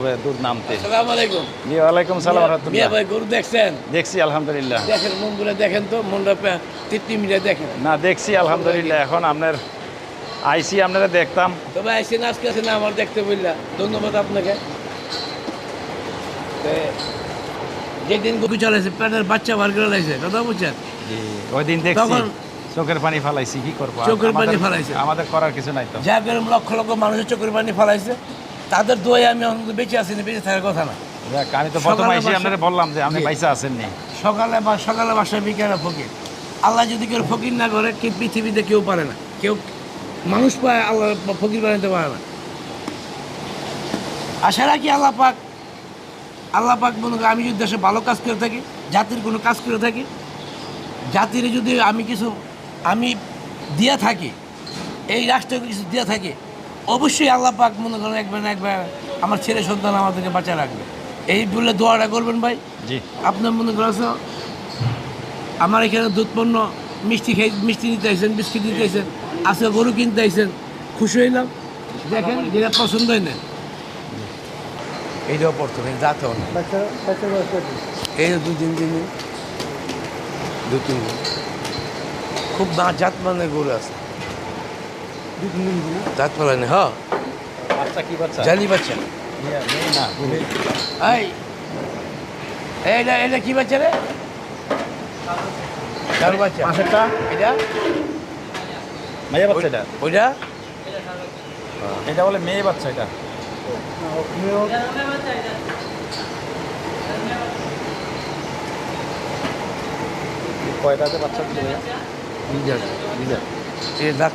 দুধ নামতে। আসসালামু আলাইকুম। জি ওয়ালাইকুম সালাম মিয়া ভাই গরু দেখছেন? দেখছি আলহামদুলিল্লাহ। দেখেন মনগুলো দেখেন তো মনটা তৃপ্তি মিলে দেখেন। না দেখছি আলহামদুলিল্লাহ। এখন আপনার আইসি আপনারা দেখতাম। তবে আইসেন আজকে আছেন আমার দেখতে বললা। ধন্যবাদ আপনাকে। যেদিন গরু চালাইছে পেটের বাচ্চা বার করে লাইছে কথা বুঝছেন? ওই দিন দেখছি চোখের পানি ফালাইছি কি করব? চোখের পানি আমাদের- ফালাইছে। আমাদের করার কিছু নাই তো। যা করে লক্ষ লক্ষ মানুষের চোখের পানি ফলাইছে। তাদের দোয়ে আমি অন্তত বেঁচে আছি না বেঁচে থাকার কথা না। আমি তো প্রথম আইসি আপনারা বললাম যে আপনি। পয়সা আসেননি সকালে বা সকালে বাসায় বিকেলে ফকির। আল্লাহ যদি কেউ ফকির না করে কি পৃথিবীতে কেউ পারে না। কেউ মানুষ পায় আল্লাহ ফকির বানাতে পারে না। আশা রাখি আল্লাহ পাক আল্লাহ পাক মনে করে আমি যদি দেশে ভালো কাজ করে থাকি জাতির কোনো কাজ করে থাকি জাতির যদি আমি কিছু আমি দিয়ে থাকি এই রাষ্ট্রকে কিছু দিয়ে থাকি অবশ্যই আল্লাহ পাক মনে করেন একবার না একবার আমার ছেলে সন্তান আমাদেরকে বাঁচা রাখবে। এই বলে দোয়াটা করবেন ভাই? জি। আপনার মনে করেছ আমার এখানে দুধ পণ্য মিষ্টি খাই মিষ্টি নিতে আইসেন বিস্কিট নিতে আইসেন আজকে গরু কিনতে আইসেন খুশি হইলাম দেখেন যেটা পছন্দ হয় না। এইটাও পড়তো যাতে না এই দু তিন দিন দু তিন দিন। খুব না জাত মানে গরু আছে। জাত মানে হ্যাঁ। বাচ্চা কি জালি বাচ্চা। না এই এইটা এটা কি বাচ্চা রে? বাচ্চা। পাশেরটা? এটা? মেয়ে বাচ্চা এটা? ওইটা? এটা বলে মেয়ে বাচ্চা এটা। কয়টাতে বাচ্চা? দিলে লিজার দাঁত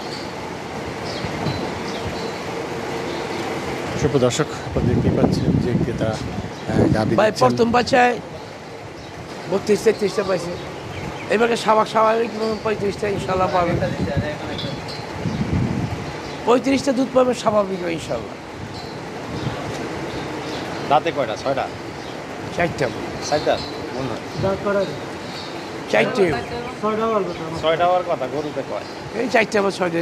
সুপ্র দর্শক আপনারা দেখতেই পাচ্ছেন যে ক্রেতা আহ, ভাই প্রথম বাচ্চায় বত্রিশ তেত্রিশটা পাইছে। এবারে স্বাভাবিক স্বাভাবিক পঁয়ত্রিশটা ইনশাল্লাহ পাবে পঁয়ত্রিশটা দুধ পাবে স্বাভাবিক ইনশাল্লাহ। দাঁতে কয়টা? ছয়টা? চারটা। চারটা? মনে হয়। চারটে। ছয়টা হওয়ার কথা গরুতে কয়? এই চারটে বা ছয়টা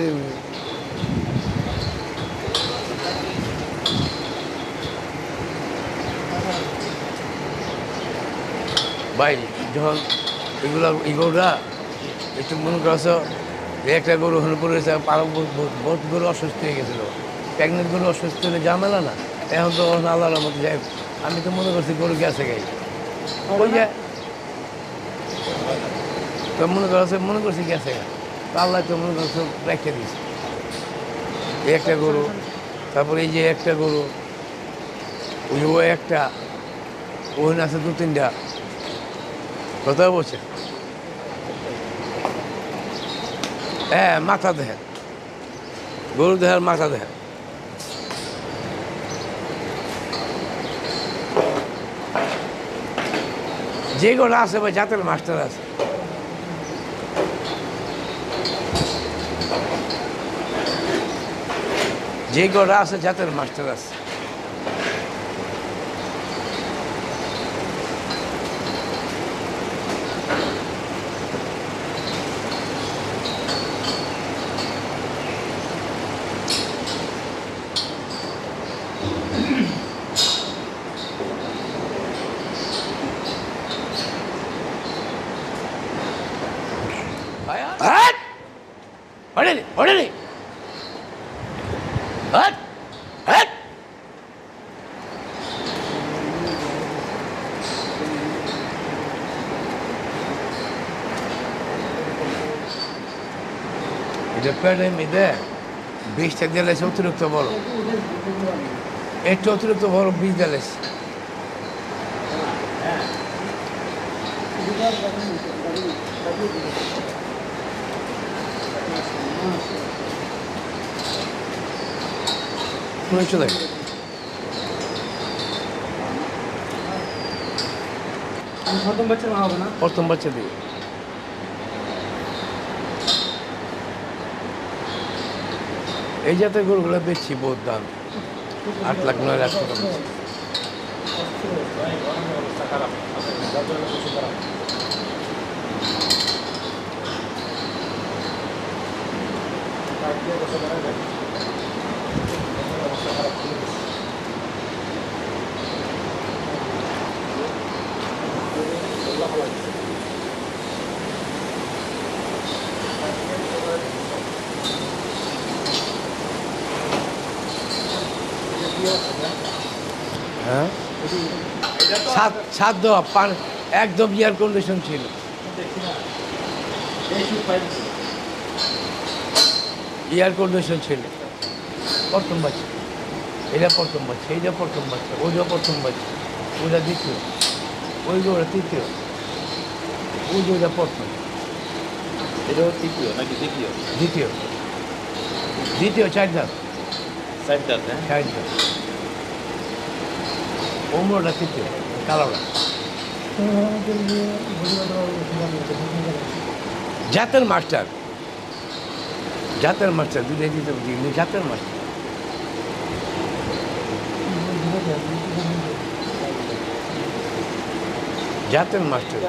ভাই, যখন এগুলো এগুলোরা একটু মনে করছ, যে একটা গরু হলে পড়েছে আরও বহুত- গরু অসুস্থ হয়ে গেছিল। প্রেগনেন্ট গরু অসুস্থ হলে ঝামেলা না। এখন তো আল্লাহর মতো যাই আমি তো মনে করছি গরু গেছে গাই। তো মনে করছে, মনে করছি গেছে গা। আল্লাহ তো মনে করছে রেখে দিয়েছে। এই একটা গরু, তারপরে এই যে একটা গরু ওই ও একটা ওখানে আছে দু তিনটা কথা বলছে হ্যাঁ মাথা দেখেন। গরু দেখার মাথা দেখেন। যে গরু আছে ভাই, জাতের মাস্টার আছে। যে গরু আছে জাতের মাস্টার আছে হ্যাট! ওরে রে, ওরে রে। হ্যাট! হ্যাট! এটা প্যাডের মধ্যে বীজটা দিয়েছে অতিরিক্ত বড় একটু অতিরিক্ত বড় বীজ দিয়েছে মনে চলে প্রথম বাচ্চা মা হবে না প্রথম বাচ্চা দিবে এই জাতের গরুগুলো বেশি বহুত দাম। আট লাখ নয় লাখ টাকা সাত সাত পান একদম ইয়ার কন্ডিশন ছিল। ইয়ার কন্ডিশন ছিল। প্রথম বাচ্চা। এটা প্রথম বাচ্চা এইটা প্রথম বাচ্চা ওইটা প্রথম বাচ্চা ওইটা দ্বিতীয় ওই ওটা তৃতীয় ওই যে ওইটা প্রথম। এটাও তৃতীয় নাকি দ্বিতীয়? দ্বিতীয়। দ্বিতীয় চার দাঁত। সাইড দাঁত হ্যাঁ? চার দাঁত। অমরটা তৃতীয় কালোটা জাতের মাস্টার। জাতের মাস্টার দিই জাতের মাস্টার। জাতের মাস্টার।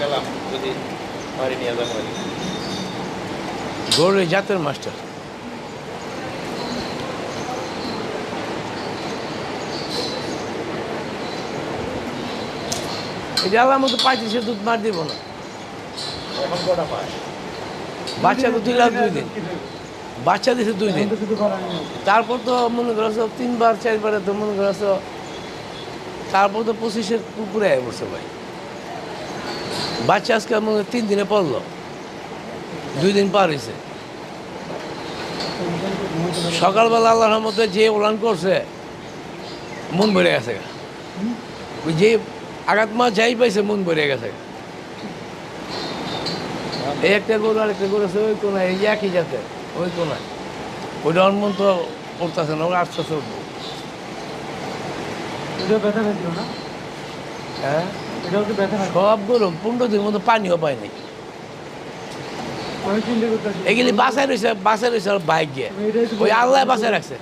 গেলাম যদি বাড়ি নিয়ে যাব গৌরে জাতের মাস্টার। এটা আল্লাহর মতো পঁয়ত্রিশে দুধ মার দিব না। বাচ্চা তো দিলাম দুই দিন। বাচ্চা দিছে দুই দিন। তারপর তো মনে করছ তিনবার, চারবারে তো মনে করছ তারপর তো পঁচিশের কুকুরে আয় বসে ভাই। বাচ্চা আজকে মনে তিন দিনে পড়ল। দুই দিন পার হয়েছে সকালবেলা আল্লাহর মধ্যে যে উড়ান করছে, মন ভরে গেছে। ওই যে আঘাত মা যাই পাইছে মন ভরে গেছে। এই একটা গরু আর একটা গরু আছে ওই কোনায় এই একই জাতের ওই কোনায়। ওইটা মন তো পড়তেছে না ওরা উঠবো লাগল না? হ্যাঁ? সব গরম পনেরো দিন মতো পানিও চিন্তা করতেছি এগুলি বাসায় রয়েছে বাসায় রয়েছে ওর বাইক গিয়ে। ওই আল্লাহ বাসায় রাখছে।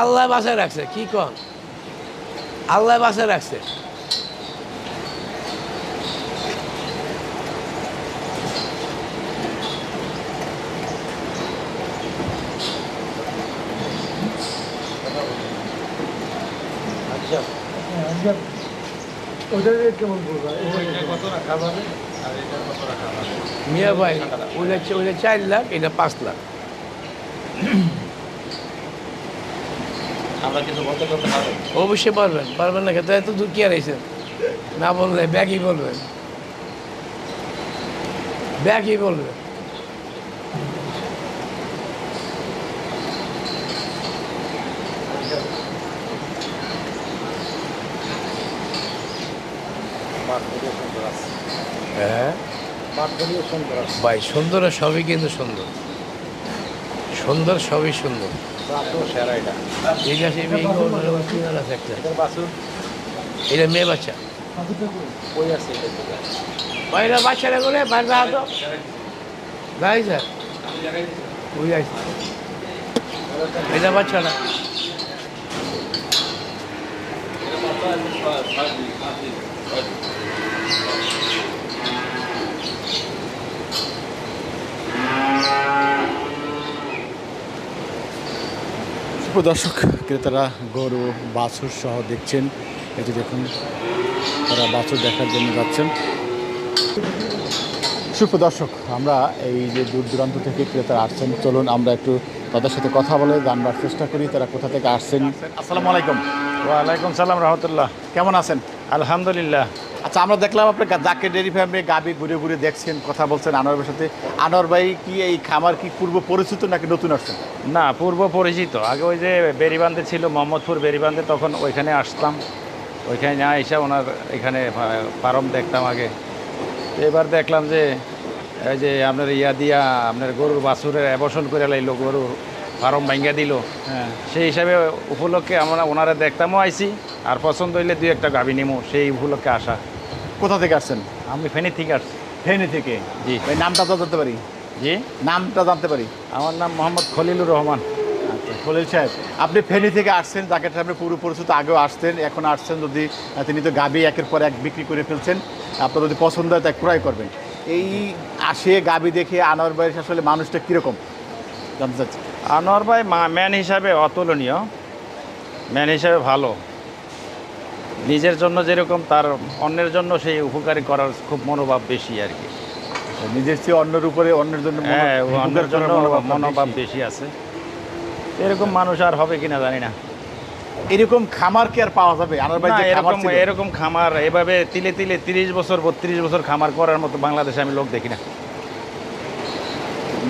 আল্লাহ বাসায় রাখছে কি কন? আল্লাহ বাসায় রাখছে আচ্ছা হ্যাঁ, আজকে ওটার রেট কেমন পড়বে কত রাখা পাবে আর এটা কত রাখা পাবে মিয়া ভাই ওইটা ওইটা চার লাখ এটা পাঁচ লাখ আমরা কিছু বলতে করতে পারব অবশ্যই পারবেন পারবেন না খেতে এত দূর কি আর আইছেন না বললে ব্যাগই বলবেন। ব্যাগই বলবেন। হ্যাঁ? ভাই সুন্দর আর সবই কিন্তু সুন্দর। সুন্দর সবই সুন্দর। ঠিক আছে এটা মেয়ে বাচ্চা। বাইরে বাচ্চারা করে বাইরে হাতো গাই স্যার ওই আছে এটা বাচ্চাটা দর্শক ক্রেতারা গরু বাছুর সহ দেখছেন। এটি দেখুন তারা বাছুর দেখার জন্য যাচ্ছেন। সুপ্রদর্শক আমরা এই যে দূর দূরান্ত থেকে ক্রেতারা আসছেন চলুন আমরা একটু তাদের সাথে কথা বলে জানবার চেষ্টা করি তারা কোথা থেকে আসছেন। আসসালামু আলাইকুম। ওয়ালাইকুম সালাম রহমতুল্লাহ। কেমন আছেন? আলহামদুলিল্লাহ। আচ্ছা আমরা দেখলাম আপনি জাকে ডেরি ফার্মে গাবি ঘুরে ঘুরে দেখছেন কথা বলছেন আনোয়ারের সাথে। আনোয়ার ভাই কি এই খামার কি পূর্ব পরিচিত নাকি নতুন আসছেন? না পূর্ব পরিচিত। আগে ওই যে বেরিবান্ধে ছিল মোহাম্মদপুর বেরিবান্ধে তখন ওইখানে আসতাম। ওইখানে না এসে ওনার এখানে ফার্ম দেখতাম আগে। এবার দেখলাম যে এই যে আপনার ইয়া দিয়া আপনার গরুর বাছুরের অ্যাবর্ষণ করে লাইলো গরু ফার্ম ভাঙ্গা দিল। হ্যাঁ। সেই হিসাবে উপলক্ষে আমরা ওনারা দেখতামও আইছি আর পছন্দ হইলে দুই একটা গাভি নিমো সেই উপলক্ষে আসা। কোথা থেকে আসছেন? আমি ফেনি থেকে আসছি। ফেনি থেকে? জি। ভাই নামটা তো জানতে পারি। জি? নামটা জানতে পারি। আমার নাম মোহাম্মদ খলিলুর রহমান। আচ্ছা খলিল সাহেব আপনি ফেনী থেকে আসছেন যাকে আপনি পুরো পরিচিত আগেও আসতেন এখন আসছেন যদি তিনি তো গাবি একের পর এক বিক্রি করে ফেলছেন আপনার যদি পছন্দ হয় তা ক্রয় করবেন। এই আসে গাবি দেখে আনোয়ার ভাইয়ের আসলে মানুষটা কীরকম? জানতে চাচ্ছি। আনোয়ার ভাই মা ম্যান হিসাবে অতুলনীয়। ম্যান হিসাবে ভালো। নিজের জন্য যেরকম তার অন্যের জন্য সেই উপকারী করার খুব মনোভাব বেশি আর কি। আচ্ছা, নিজের চেয়ে অন্যের উপরে অন্যের জন্য হ্যাঁ অন্যের জন্য মনোভাব বেশি। আছে। এরকম মানুষ আর হবে কিনা জানি না। এরকম খামার কি আর পাওয়া যাবে? ভাই এরকম এরকম খামার এভাবে তিলে তিলে তিরিশ বছর বত্রিশ বছর খামার করার মতো বাংলাদেশে আমি লোক দেখি না।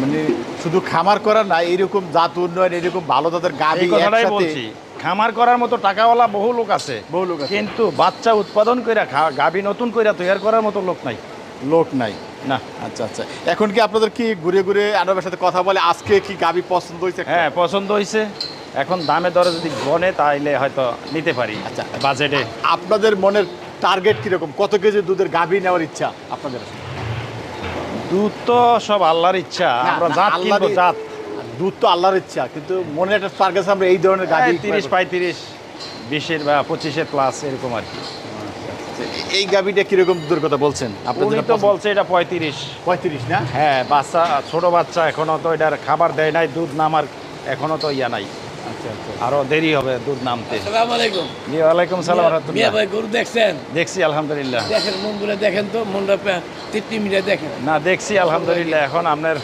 মানে শুধু খামার করা না এরকম জাত উন্নয়ন এরকম ভালো তাদের কথাটাই বলছি। খামার করার মতো টাকাওয়ালা বহু লোক আছে। বহু লোক কিন্তু বাচ্চা উৎপাদন কইরা খা- গাভী নতুন কইরা তৈরি করার মতো লোক নাই। লোক নাই। না। আচ্ছা আচ্ছা। এখন কি আপনাদের কি ঘুরে ঘুরে আনোয়ারের সাথে কথা বলে আজকে কি গাবি পছন্দ হয়েছে হ্যাঁ পছন্দ হয়েছে এখন দামে দরে যদি গনে তাইলে হয়তো নিতে পারি আচ্ছা। বাজেটে। আপনাদের মনের টার্গেট কীরকম? কত কেজি দুধের গাভী নেওয়ার ইচ্ছা আপনাদের? দুধ তো সব আল্লাহর ইচ্ছা। আমরা জাত কিনবো জাত। দুধ তো আল্লাহর ইচ্ছা কিন্তু মনে একটা টার্গেট আমরা এই ধরনের গাভী এই তিরিশ পঁয়ত্রিশ বিশের বা পঁচিশের প্লাস এরকম আর কি। এই গাভীটা কীরকম দুধের কথা বলছেন? আপনি তো বলছে এটা পঁয়ত্রিশ। পঁয়ত্রিশ না? হ্যাঁ বাচ্চা ছোট বাচ্চা এখনও তো এটার খাবার দেয় নাই দুধ নামার এখনও তো ইয়া নাই। আচ্ছা আচ্ছা। আরও দেরি হবে দুধ নামতে। ওয়ালাইকুম সালাম রহমতুল্লাহ। ভাই গরু দেখছেন? দেখছি আলহামদুলিল্লাহ। দেখেন মন বলে দেখেন তো মনটা তৃপ্তি মিলে দেখেন। না দেখছি আলহামদুলিল্লাহ এখন আপনার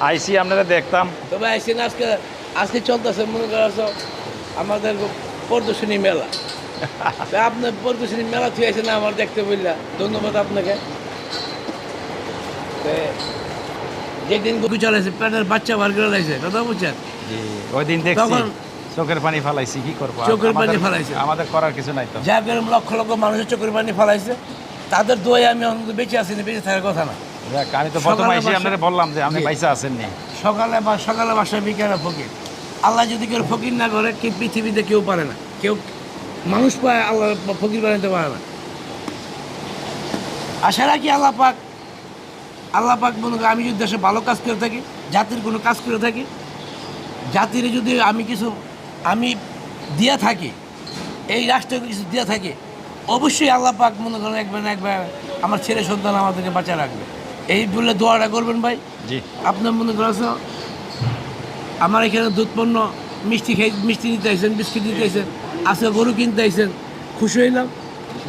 আইসি আপনারা দেখতাম। তবে আইসেন আজকে আজকে চলতেছে মনে করছ আমাদের প্রদর্শনী মেলা। আপনার প্রদর্শনী মেলা তুই আইসেন আমার দেখতে বললা ধন্যবাদ আপনাকে। যেদিন গরু চালাইছে প্যানের বাচ্চা বার করে কথা বুঝছেন? ওই দিন দেখছি। চোখের পানি ফালাইছি কি করব? চোখের পানি ফালাইছে। আমাদের করার কিছু নাই তো। যা লক্ষ লক্ষ মানুষের চোখের পানি ফলাইছে। তাদের দোয়ে আমি অন্তত বেঁচে আছি না বেঁচে থাকার কথা না। আমি তো প্রথম আপনারা বললাম যে আপনি। পয়সা সকালে বা সকালে বাসায় বিকেলে ফকির। আল্লাহ যদি কেউ ফকির না করে কি পৃথিবীতে কেউ পারে না। কেউ মানুষ পায় আল্লাহ ফকির বানাতে পারে না। আশা রাখি আল্লাহ পাক আল্লাহ পাক মনে আমি যদি দেশে ভালো কাজ করে থাকি জাতির কোনো কাজ করে থাকি জাতির যদি আমি কিছু আমি দিয়া থাকি এই রাষ্ট্রকে কিছু দিয়া থাকি অবশ্যই আল্লাহ পাক মনে করেন একবার একবার আমার ছেলে সন্তান আমাদেরকে বাঁচা রাখবে। এই বলে দোয়াটা করবেন ভাই? জি। আপনার মনে করেছ আমার এখানে দুধ পণ্য মিষ্টি খাই মিষ্টি নিতে আসেন বিস্কিট নিতে আসেন আজকে গরু কিনতে আসেন খুশি হইলাম।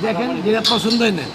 দেখেন যেটা পছন্দ হয় না